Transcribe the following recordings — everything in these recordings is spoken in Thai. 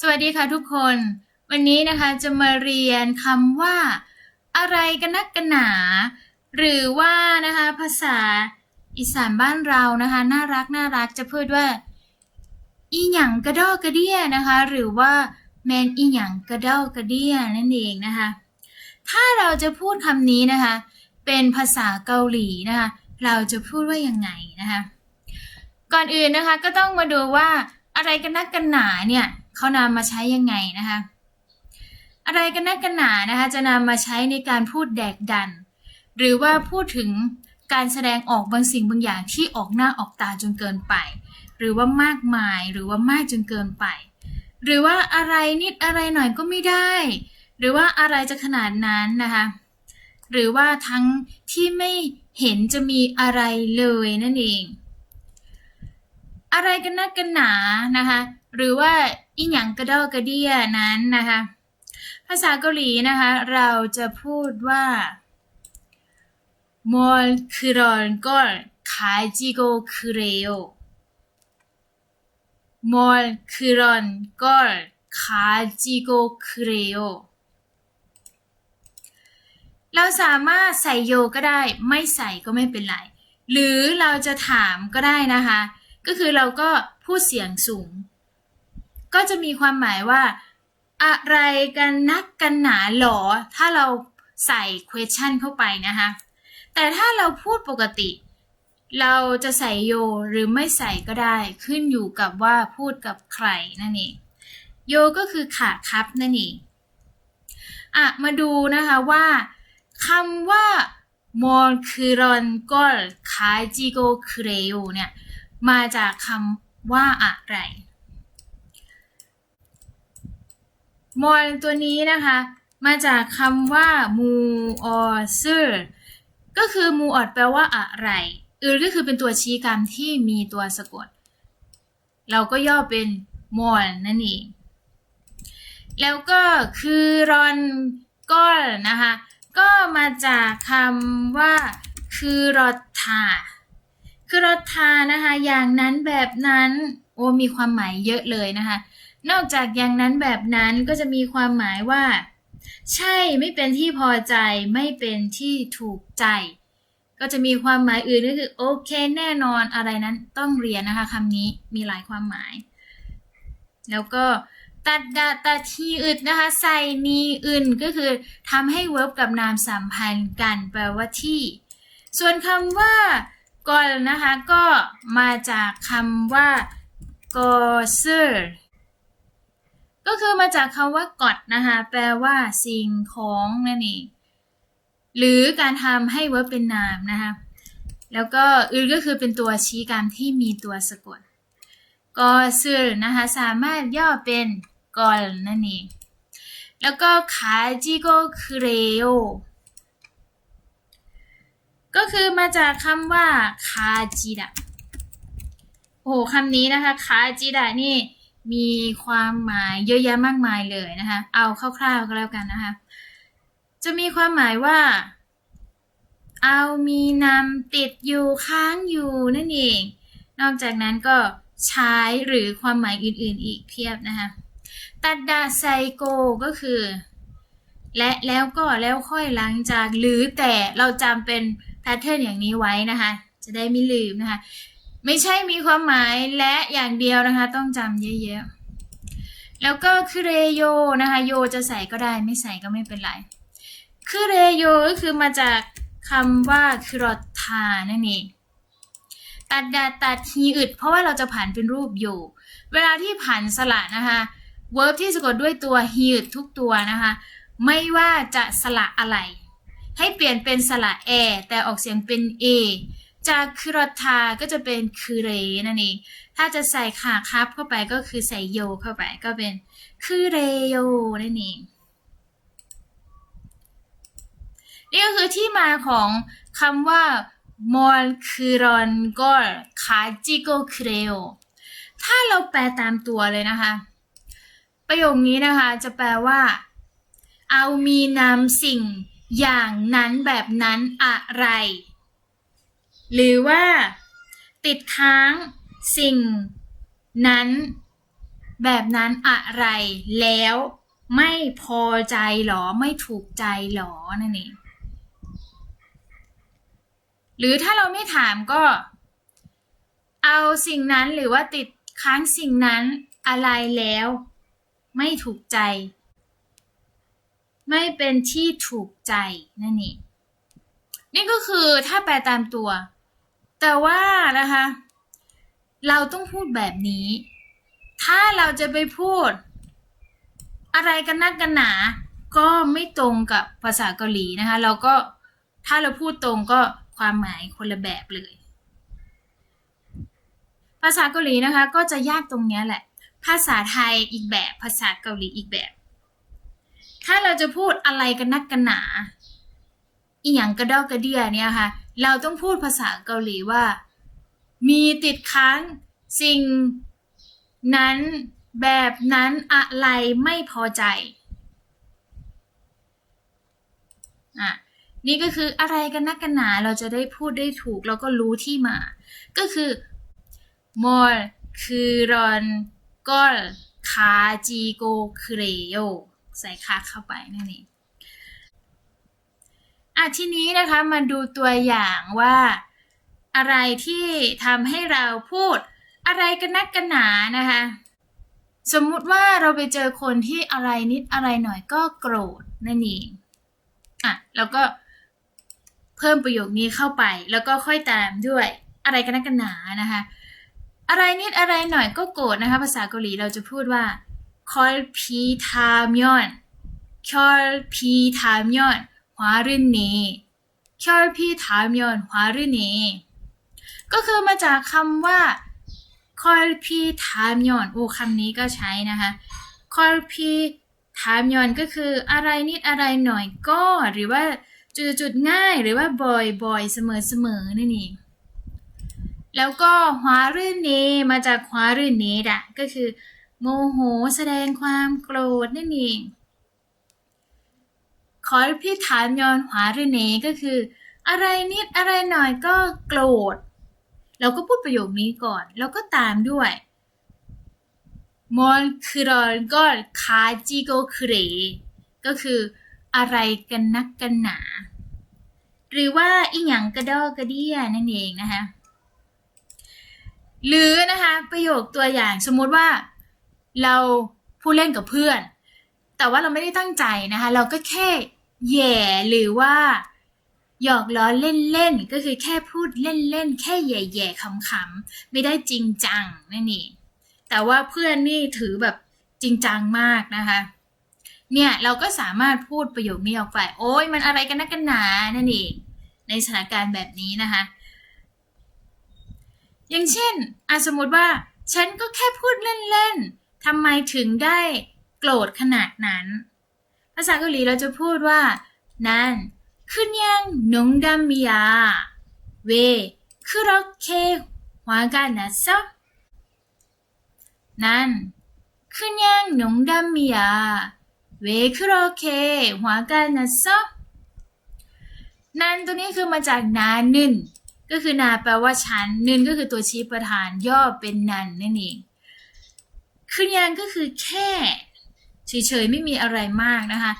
สวัสดีค่ะทุกคน วันนี้นะคะจะมาเรียนคำว่า อะไรกันนักกันหนา หรือว่านะคะภาษาอีสานบ้านเรานะคะ น่ารักน่ารักจะพูดว่า อีหยังกระดอกระเดียนะคะ หรือว่าแมนอีหยังกระดอกกระเดียนั่นเองนะคะ ถ้าเราจะพูดคำนี้นะคะ เป็นภาษาเกาหลีนะคะ เราจะพูดว่ายังไงนะคะ ก่อนอื่นนะคะก็ต้องมาดูว่าอะไรกันนักกันหนาเนี่ย เขานำมาใช้ยังไงนะคะอะไรกันนักกันหนานะคะจะนำมาใช้ในการพูดแดกดัน หรือว่าพูดถึงการแสดงออกบางสิ่งบางอย่างที่ออกหน้าออกตาจนเกินไป หรือว่ามากมายหรือว่ามากจนเกินไป หรือว่าอะไรนิดอะไรหน่อยก็ไม่ได้ หรือว่าอะไรจะขนาดนั้นนะคะหรือว่าทั้งที่ไม่เห็นจะมีอะไรเลยนั่นเอง อะไรกันนักกันหนานะคะ หรือว่าอีหยังกระดอกระเดียนั้นนะคะ ภาษาเกาหลีนะคะ เราจะพูดว่าม그런걸가지고그래요몰그런걸가지고그래요เราสามารถใส่โยก็ได้ ไม่ใส่ก็ไม่เป็นไร หรือเราจะถามก็ได้นะคะ ก็คือเราก็พูดเสียงสูง ก็จะมีความหมายว่า อะไรกันนักกันหนาหรอ ถ้าเราใส่ question เข้าไปนะคะ แต่ถ้าเราพูดปกติ เราจะใส่โยหรือไม่ใส่ก็ได้ ขึ้นอยู่กับว่าพูดกับใครนั่นเอง โยก็คือขาครับนั่นเองอะมาดูนะคะว่าคำว่ามอนคือรอนกอลคาจิโกคเรโอเนี่ย มาจากคำว่าอะไรมอลตัวนี้นะคะ มาจากคำว่ามูออซึก็คือมูออดแปลว่าอะไรอือก็คือเป็นตัวชี้กรรมที่มีตัวสะกด เราก็ย่อเป็นมอลนั่นเอง แล้วก็คือรอนก้อนนะคะ ก็มาจากคำว่าคือรอทา คือรถทานะคะ อย่างนั้นแบบนั้น โอ้มีความหมายเยอะเลยนะคะ นอกจากอย่างนั้นแบบนั้นก็จะมีความหมายว่า ใช่ไม่เป็นที่พอใจไม่เป็นที่ถูกใจ ก็จะมีความหมายอื่นก็คือโอเคแน่นอนอะไรนั้นต้องเรียนนะคะคำนี้มีหลายความหมาย แล้วก็ตัดดาตัดทีอึดนะคะ ใส่นีอื่นก็คือทำให้เวิร์บกับนามสัมพันธ์กันแปลว่าที่ ส่วนคำว่า กอนนะคะก็มาจากคำว่ากอเซอร์ก็คือมาจากคำว่ากอดนะคะแปลว่าสิ่งของนั่นเอง หรือการทำให้วิร์บเป็นนามนะคะแล้วก็อื่นก็คือเป็นตัวชี้กรรที่มีตัวสะกดกอเซอร์นะคะสามารถย่อเป็นกอลนั่นเอง แล้วก็คาจิโกคุเรโอ ก็คือมาจากคำว่าคาจิดะโอ้โหคำนี้นะคะคาจิดะนี่มีความหมายเยอะแยะมากมายเลยนะคะ เอาคร่าวๆก็แล้วกันนะคะ จะมีความหมายว่า เอามีนำติดอยู่ค้างอยู่นั่นเอง นอกจากนั้นก็ใช้หรือความหมายอื่นๆอีกเพียบนะคะ ตัดดาไซโกก็คือ และแล้วก็แล้วค่อยหลังจากหรือแต่เราจำเป็น แพทเทิร์นอย่างนี้ไว้นะคะ จะได้ไม่ลืมนะคะ ไม่ใช่มีความหมายและอย่างเดียวนะคะ ต้องจำเยอะๆ แล้วก็คือเรโยนะคะโยจะใส่ก็ได้ไม่ใส่ก็ไม่เป็นไร คือเรโยก็คือมาจากคำว่าคือรอทานั่นเองตัดดาตัดฮีอึด เพราะว่าเราจะผ่านเป็นรูปโยเวลาที่ผ่านสระนะคะเวิร์บที่สะกดด้วยตัวฮีอึดทุกตัวนะคะ ไม่ว่าจะสระอะไร ให้เปลี่ยนเป็นสระแอ แต่ออกเสียงเป็นเอจากคือรทาก็จะเป็นคือเรนั่นเอง ถ้าจะใส่ขาครับเข้าไปก็คือใส่โยเข้าไปก็เป็นคือเรโยนั่นเอง นี่ก็คือที่มาของคำว่ามอลคืรอนก็คาจิโกคเรโอถ้าเราแปลตามตัวเลยนะคะ ประโยคนี้นะคะจะแปลว่า เอามีนามสิ่ง อย่างนั้นแบบนั้นอะไร หรือว่า ติดค้างสิ่ง นั้น แบบนั้นอะไร แล้วไม่พอใจหรอไม่ถูกใจหรอนั่นเองหรือถ้าเราไม่ถามก็ เอาสิ่งนั้นหรือว่าติดค้างสิ่งนั้นอะไรแล้ว ไม่ถูกใจ ไม่เป็นที่ถูกใจนั่นเองนี่ก็คือถ้าแปลตามตัว แต่ว่านะคะ เราต้องพูดแบบนี้ ถ้าเราจะไปพูด อะไรกันนักกันหนา ก็ไม่ตรงกับภาษาเกาหลีนะคะ เราก็ถ้าเราพูดตรงก็ความหมายคนละแบบเลย ภาษาเกาหลีนะคะ ก็จะยากตรงเนี้ยแหละ ภาษาไทยอีกแบบ ภาษาเกาหลีอีกแบบ ถ้าเราจะพูดอะไรกันนักกันหนาอีหยังกระดอกกระเดียเนี่ยค่ะ เราต้องพูดภาษาเกาหลีว่า มีติดค้างสิ่งนั้นแบบนั้นอะไรไม่พอใจอะนี่ก็คืออะไรกันนักกันหนาเราจะได้พูดได้ถูกแล้วก็รู้ที่มา ก็คือมอลคือรอนกอลคาจีโกครโย ใส่คาเข้าไปนั่นเองอะทีนี้นะคะมาดูตัวอย่างว่า อะไรที่ทำให้เราพูดอะไรกันนักกันหนานะคะ สมมุติว่าเราไปเจอคนที่อะไรนิดอะไรหน่อยก็โกรธนั่นเองอะแล้วก็เพิ่มประโยคนี้เข้าไป แล้วก็ค่อยตามด้วยอะไรกันนักกันหนานะคะ อะไรนิดอะไรหน่อยก็โกรธนะคะ ภาษาเกาหลีเราจะพูดว่า 컬피타면 컬피타면 화를 내 컬피타면 화를 내ก็คือมาจากคำว่า 컬피 타면 โอ้คำนี้ก็ใช้นะคะ컬피 타면ก็คืออะไรนิดอะไรหน่อยก็หรือว่าจุดจุดๆง่ายหรือว่าบ่อยบ่อยๆเสมอเสมอๆนั่นเอง แล้วก็ฮวารื่นเนมาจากฮวารื่นเนดะก็คือ โมโหแสดงความโกรธนั่นเองคอพี่ฐานยอนฮวารื่นเนก็คือ อะไรนิดอะไรหน่อยก็โกรธ เราก็พูดประโยคนี้ก่อน แล้วก็ตามด้วยมอนคือรอนก็คาจิโกคุเรก็คืออะไรกันนักกันหนา หรือว่าอีหยังกระดอกกระเดียนั่นเองนะคะหรือนะคะประโยคตัวอย่างสมมติว่า เราพูดเล่นกับเพื่อน แต่ว่าเราไม่ได้ตั้งใจนะคะ เราก็แค่แย่หรือว่าหยอกล้อเล่นๆ ก็คือแค่พูดเล่นๆ แค่แหย่ๆขำๆ ไม่ได้จริงจังนั่นเองแต่ว่าเพื่อนนี่ถือแบบจริงจังมากนะคะ เนี่ยเราก็สามารถพูดประโยคนี้ออกไป โอ้ยมันอะไรกันนักกันหนานั่นเอง ในสถานการณ์แบบนี้นะคะ อย่างเช่นอสมมติว่า ฉันก็แค่พูดเล่นๆ ทำไมถึงได้โกรธขนาดนั้น ภาษาเกาหลีเราจะพูดว่า นั่นคือยังนงดัมมิยาเวคือรเควากานัสนั่นคือยังนงดัมมิยาเวคือรเควากานัสนั่นตัวนี้คือมาจากนานึนก็คือนาแปลว่าฉันนึนก็คือตัวชี้ประธานย่อเป็นนันนั่นเอง คือยังก็คือแค่เฉยๆไม่มีอะไรมากนะคะ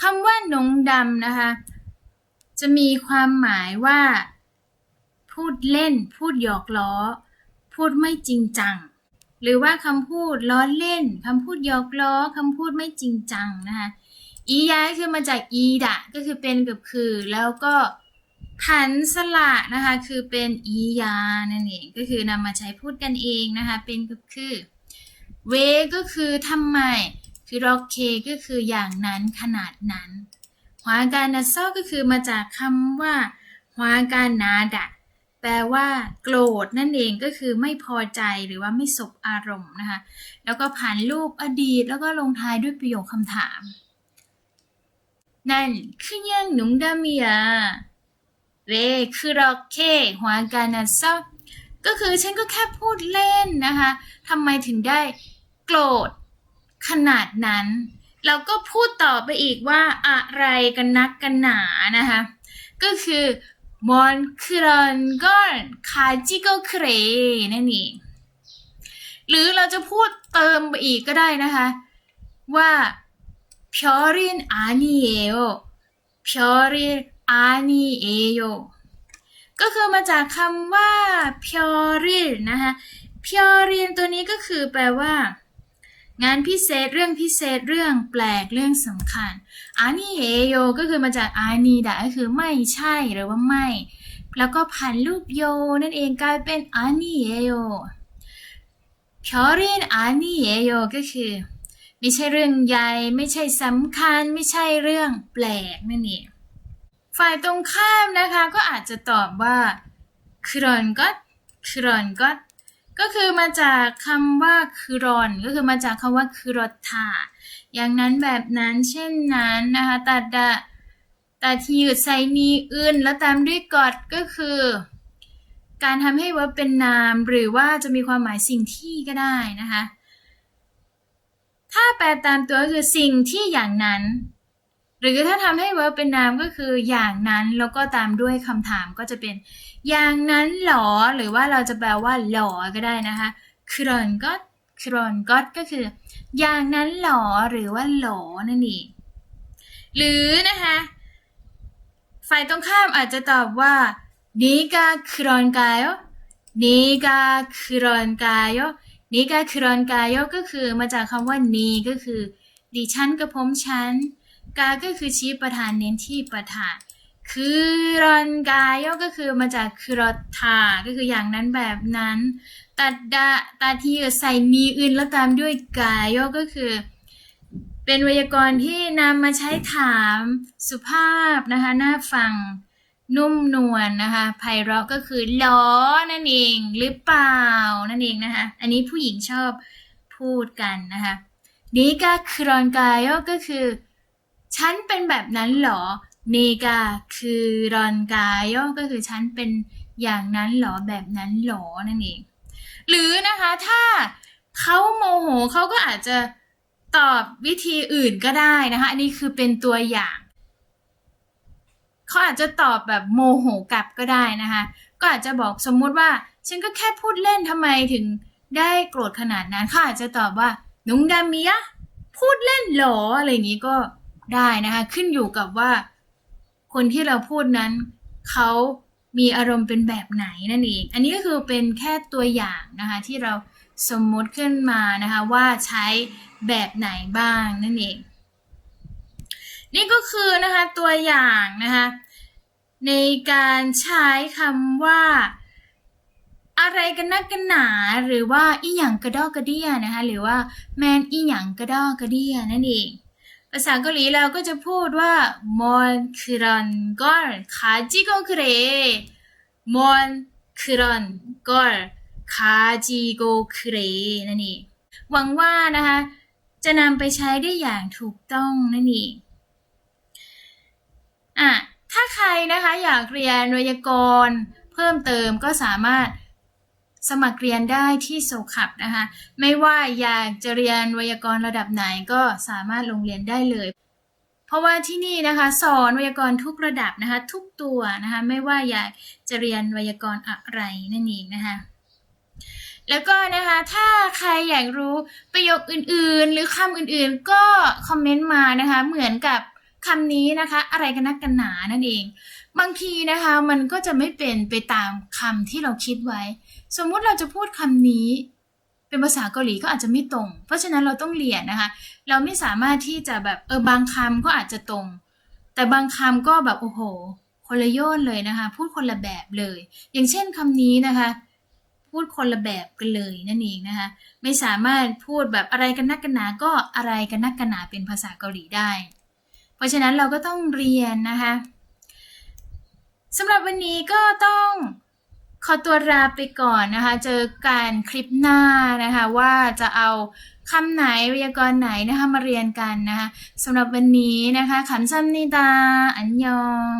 คำว่าหนงดำนะคะ จะมีความหมายว่า พูดเล่น พูดหยอกล้อ พูดไม่จริงจัง หรือว่าคำพูดล้อเล่นคำพูดหยอกล้อคำพูดไม่จริงจังนะคะอียายคือมาจากอีดะก็คือเป็นกับคือ แล้วก็ผันสละนะคะ คือเป็นอียานั่นเองก็คือนำมาใช้พูดกันเองนะคะ เป็นกับคือ เวก็คือทำไม คือร็อกเคก็คืออย่างนั้นขนาดนั้นฮวาการนาซอก็คือมาจากคำว่าฮวาการนาดะแปลว่าโกรธนั่นเองก็คือไม่พอใจหรือว่าไม่สบอารมณ์นะคะแล้วก็ผ่านรูปอดีตแล้วก็ลงท้ายด้วยประโยคคำถามนั่นคือยังหนุ่งดามียเวคือร็อกเคฮวการนาซอก็คือฉันก็แค่พูดเล่นนะคะทำไมถึงได้ โกรธขนาดนั้นแล้วก็พูดต่อไปอีกว่าอะไรกันนักกันหนานะคะ ก็คือมอนครอนก้อนคาจิโกเครนั่นเองหรือเราจะพูดเติมไปอีกก็ได้นะคะ ว่าพอรินอานีเอโอพอรินอานิเอโยก็คือมาจากคำว่าพอรินนะคะพอรินตัวนี้ก็คือแปลว่า งานพิเศษเรื่องพิเศษเรื่องแปลกเรื่องสำคัญอานิเอโยก็คือมาจากอานีดะก็คือไม่ใช่หรือว่าไม่ แล้วก็พันรูปโยนั่นเองกลายเป็นอานิเอโยพอเรียนอานิเอโยก็คือ ไม่ใช่เรื่องใหญ่ ไม่ใช่สำคัญ ไม่ใช่เรื่องแปลกนั่นเองฝ่ายตรงข้ามนะคะก็อาจจะตอบว่าครอนก็ครอนก็ ก็คือมาจากคำว่าคือรอน ก็คือมาจากคำว่าคือรอทาอย่างนั้นแบบนั้นเช่นนั้นนะคะตัดดะตัดทีหยุดใส่นีอื่น แล้วตามด้วยกอดก็คือ การทำให้ว่าเป็นนาม หรือว่าจะมีความหมายสิ่งที่ก็ได้นะคะถ้าแปลตามตัวก็คือสิ่งที่อย่างนั้น หรือถ้าทำให้ verb เป็นนามก็คืออย่างนั้นแล้วก็ตามด้วยคำถามก็จะเป็น อย่างนั้นหรอ หรือว่าเราจะแปลว่าหรอก็ได้นะคะครอนก็ครอนก็ก็คือ อย่างนั้นหรอหรือว่าหรอนั่นเองหรือนะคะฝ่ายตรงข้ามอาจจะตอบว่านี่ก็ครอนกายนี่ก็ครอนกายนี่ก็ครอนกายก็คือมาจากคำว่านี่ก็คือ ดิฉันกับผมฉัน กาก็คือชี้ประธานเน้นที่ประธานคือรอนกายย่อก็คือมาจากคือรอทาก็คืออย่างนั้นแบบนั้น ตัดดาตาทีใส่มีอื่นแล้วตามด้วยกายย่อก็คือ เป็นไวยากรณ์ที่นำมาใช้ถามสุภาพนะคะน่าฟังนุ่มนวลนะคะไพเราะก็คือล้อนั่นเองหรือเปล่านั่นเองนะคะอันนี้ผู้หญิงชอบพูดกันนะคะนี่ก็ครอนกายก็คือ ฉันเป็นแบบนั้นเหรอเนกาคือรอนกายก็คือฉันเป็นอย่างนั้นเหรอแบบนั้นเหรอนั่นเองหรือนะคะถ้าเขาโมโหเขาก็อาจจะตอบวิธีอื่นก็ได้นะคะอันนี้คือเป็นตัวอย่างเขาอาจจะตอบแบบโมโหกลับก็ได้นะคะ ก็อาจจะบอกสมมุติว่า ฉันก็แค่พูดเล่นทำไมถึงได้โกรธขนาดนั้นเขาอาจจะตอบว่านุงดามิยะพูดเล่นเหรออะไรอย่างนี้ก็ ได้นะคะ ขึ้นอยู่กับว่า คนที่เราพูดนั้นเขามีอารมณ์เป็นแบบไหนนั่นเอง อันนี้ก็คือเป็นแค่ตัวอย่างนะคะที่เราสมมติขึ้นมานะคะว่าใช้แบบไหนบ้างนั่นเอง นี่ก็คือนะคะตัวอย่างนะคะในการใช้คำว่า อะไรกันนักกันหนา หรือว่าอีหยังกระดอกกระเดียนะคะหรือว่าแมนอีหยังกระดอกกระเดียนั่นเอง ภาษาเกาหลีเราก็จะพูดว่ามอนครอนกอลคาจิโกเครมอนครอนกอลคาจิโกเครนั่นเองหวังว่านะคะ จะนำไปใช้ได้อย่างถูกต้องนั่นเองอะถ้าใครนะคะอยากเรียนไวยากรณ์เพิ่มเติมก็สามารถ สมัครเรียนได้ที่โซคับนะคะ ไม่ว่าอยากจะเรียนไวยากรณ์ระดับไหนก็สามารถลงเรียนได้เลย เพราะว่าที่นี่นะคะ สอนไวยากรณ์ทุกระดับนะคะ ทุกตัวนะคะ ไม่ว่าอยากจะเรียนไวยากรณ์อะไรนั่นเองนะคะแล้วก็นะคะถ้าใครอยากรู้ประโยคอื่นๆ หรือคำอื่นๆ ก็คอมเมนต์มานะคะ เหมือนกับ คำนี้นะคะ อะไรกันนักกันหนานั่นเอง บางทีนะคะมันก็จะไม่เป็นไปตามคำที่เราคิดไว้ สมมุติเราจะพูดคำนี้ เป็นภาษาเกาหลีก็อาจจะไม่ตรง เพราะฉะนั้นเราต้องเรียนนะคะ เราไม่สามารถที่จะแบบเออบางคำก็อาจจะตรง แต่บางคำก็แบบโอ้โห คนละโยนเลยนะคะ พูดคนละแบบเลย อย่างเช่นคำนี้นะคะพูดคนละแบบกันเลยนั่นเองนะคะไม่สามารถพูดแบบอะไรกันนักกันหนาก็อะไรกันนักกันหนาเป็นภาษาเกาหลีได้ เพราะฉะนั้นเราก็ต้องเรียนนะคะสำหรับวันนี้ก็ต้องขอตัวลาไปก่อนนะคะ เจอกันคลิปหน้านะคะว่าจะเอาคำไหนไวยากรณ์ไหนนะคะมาเรียนกันนะคะสำหรับวันนี้นะคะขันซัมนิตา อันยอง